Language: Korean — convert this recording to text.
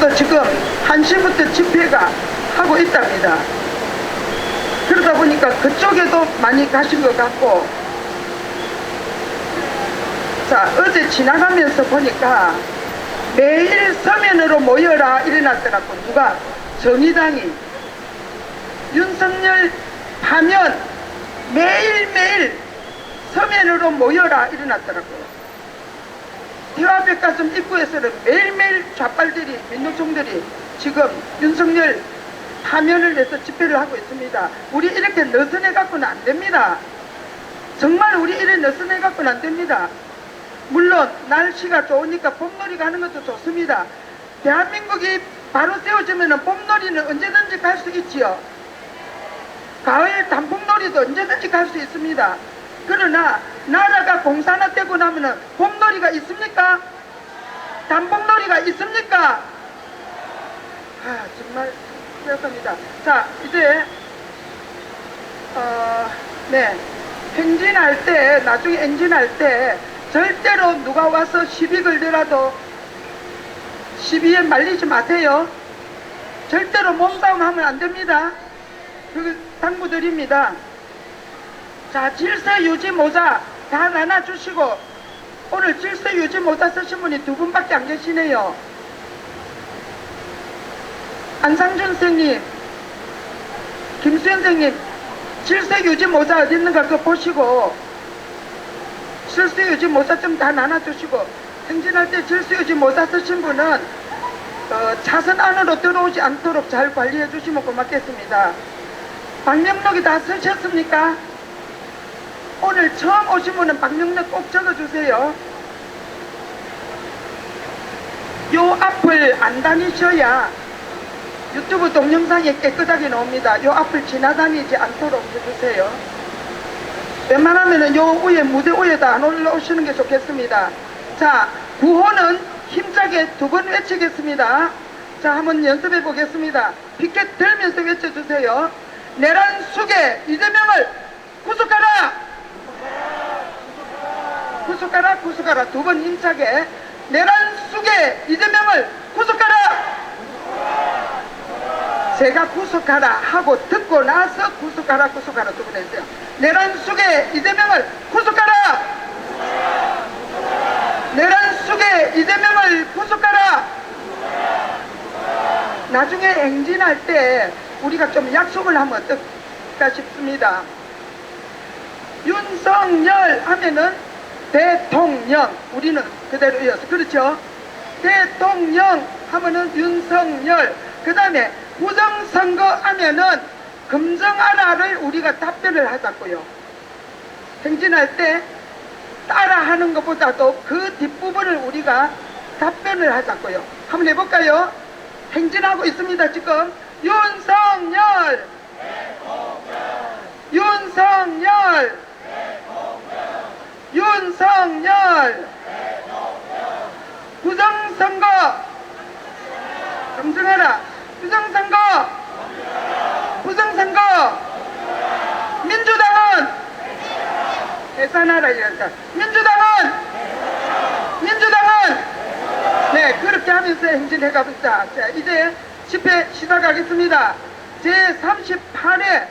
여기도 지금 1시부터 집회가 하고 있답니다. 그러다 보니까 그쪽에도 많이 가신 것 같고 자 어제 지나가면서 보니까 매일 서면으로 모여라 일어났더라고 누가 정의당이 윤석열 파면 매일매일 서면으로 모여라 일어났더라고요. 대화백화점 입구에서는 매일매일 좌빨들이 민노총들이 지금 윤석열 파면을 해서 집회를 하고 있습니다. 우리 이렇게 느슨해 갖고는 안 됩니다. 정말 우리 이래 느슨해 갖고는 안 됩니다. 물론 날씨가 좋으니까 봄놀이 가는 것도 좋습니다. 대한민국이 바로 세워지면 봄놀이는 언제든지 갈 수 있지요. 가을 단풍놀이도 언제든지 갈 수 있습니다. 그러나 나라가 공산화되고 나면은 봄놀이가 있습니까? 단풍놀이가 있습니까? 아 정말 그렇습니다. 자 이제 어, 네 행진할 때 나중에 행진할 때 절대로 누가 와서 시비 걸더라도 시비에 말리지 마세요. 절대로 몸싸움 하면 안 됩니다. 그 당부드립니다. 자, 질서 유지 모자 다 나눠주시고 오늘 질서 유지 모자 쓰신 분이 두 분밖에 안 계시네요. 안상준 선생님, 김수현 선생님, 질서 유지 모자 어디 있는가 그거 보시고 질서 유지 모자 좀 다 나눠주시고 행진할 때 질서 유지 모자 쓰신 분은 어, 차선 안으로 들어오지 않도록 잘 관리해 주시면 고맙겠습니다. 방명록이 다 쓰셨습니까? 오늘 처음 오신 분은 방명록 꼭 적어주세요. 요 앞을 안 다니셔야 유튜브 동영상에 깨끗하게 나옵니다. 요 앞을 지나다니지 않도록 해주세요. 웬만하면 요 위에 무대 위에다 안 올라오시는 게 좋겠습니다. 자, 구호는 힘차게 두 번 외치겠습니다. 자, 한번 연습해 보겠습니다. 피켓 들면서 외쳐주세요. 내란 숙에 이재명을 구속하라! 구속하라, 구속하라. 두 번 힘차게. 내란 숙에 이재명을 구속하라! 제가 구속하라 하고 듣고 나서 구속하라, 구속하라 두 번 했어요. 내란 숙에 이재명을 구속하라! 내란 숙에 이재명을 구속하라! 나중에 행진할 때 우리가 좀 약속을 하면 어떨까 싶습니다. 윤석열 하면은 대통령 우리는 그대로 이어서 그렇죠? 대통령 하면은 윤석열 그 다음에 부정선거 하면은 금정하라를 우리가 답변을 하자고요. 행진할 때 따라하는 것보다도 그 뒷부분을 우리가 답변을 하자고요. 한번 해볼까요? 행진하고 있습니다 지금. 윤석열! 윤석열 윤석열 부정선거. 검증하라. 부정선거. 부정선거. 민주당은 해산하라 이랬다 민주당은 민주당은. 네 그렇게 하면서 행진해 가보자 자 이제 집회 시작하겠습니다. 제 38회